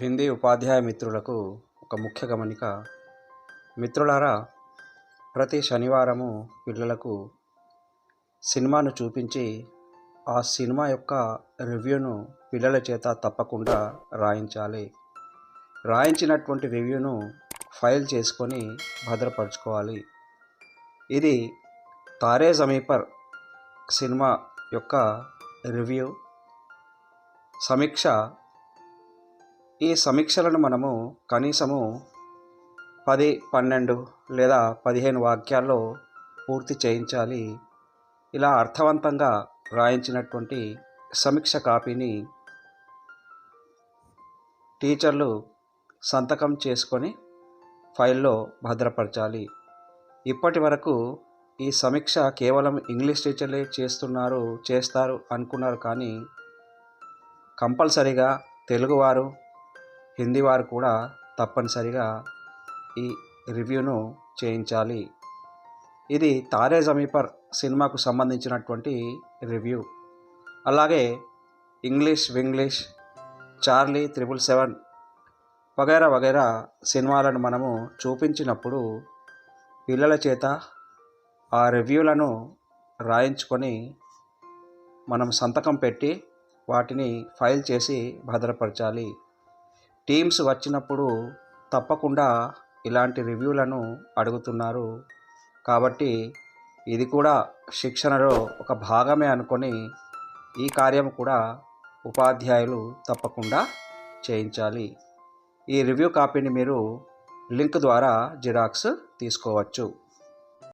హిందీ ఉపాధ్యాయ మిత్రులకు ఒక ముఖ్య గమనిక. మిత్రులారా ప్రతి శనివారము పిల్లలకు సినిమాను చూపించి ఆ సినిమా యొక్క రివ్యూను పిల్లల చేత తప్పకుండా రాయించాలి. రాయించినటువంటి రివ్యూను ఫైల్ చేసుకొని భద్రపరచుకోవాలి. ఇది తారే సమీపర్ సినిమా యొక్క రివ్యూ. సమీక్ష ఈ సమీక్షలను మనము కనీసము పది పన్నెండు లేదా పదిహేను వాక్యాల్లో పూర్తి చేయించాలి. ఇలా అర్థవంతంగా రాయించినటువంటి సమీక్ష కాపీని టీచర్లు సంతకం చేసుకొని ఫైల్లో భద్రపరచాలి. ఇప్పటి వరకు ఈ సమీక్ష కేవలం ఇంగ్లీష్ టీచర్లే చేస్తున్నారు చేస్తారు అనుకున్నారు కానీ కంపల్సరిగా తెలుగువారు హిందీ వారు కూడా తప్పనిసరిగా ఈ రివ్యూను చేయించాలి. ఇది తారే జమీపర్ సినిమాకు సంబంధించినటువంటి రివ్యూ. అలాగే ఇంగ్లీష్ వింగ్లీష్ చార్లీ త్రిబుల్ సెవెన్ వగైరా వగైరా సినిమాలను మనము చూపించినప్పుడు పిల్లల చేత ఆ రివ్యూలను రాయించుకొని మనం సంతకం పెట్టి వాటిని ఫైల్ చేసి భద్రపరచాలి. టీమ్స్ వచ్చినప్పుడు తప్పకుండా ఇలాంటి రివ్యూలను అడుగుతున్నారు. కాబట్టి ఇది కూడా శిక్షణలో ఒక భాగమే అనుకొని ఈ కార్యం కూడా ఉపాధ్యాయులు తప్పకుండా చేయించాలి. ఈ రివ్యూ కాపీని మీరు లింక్ ద్వారా జిరాక్స్ తీసుకోవచ్చు.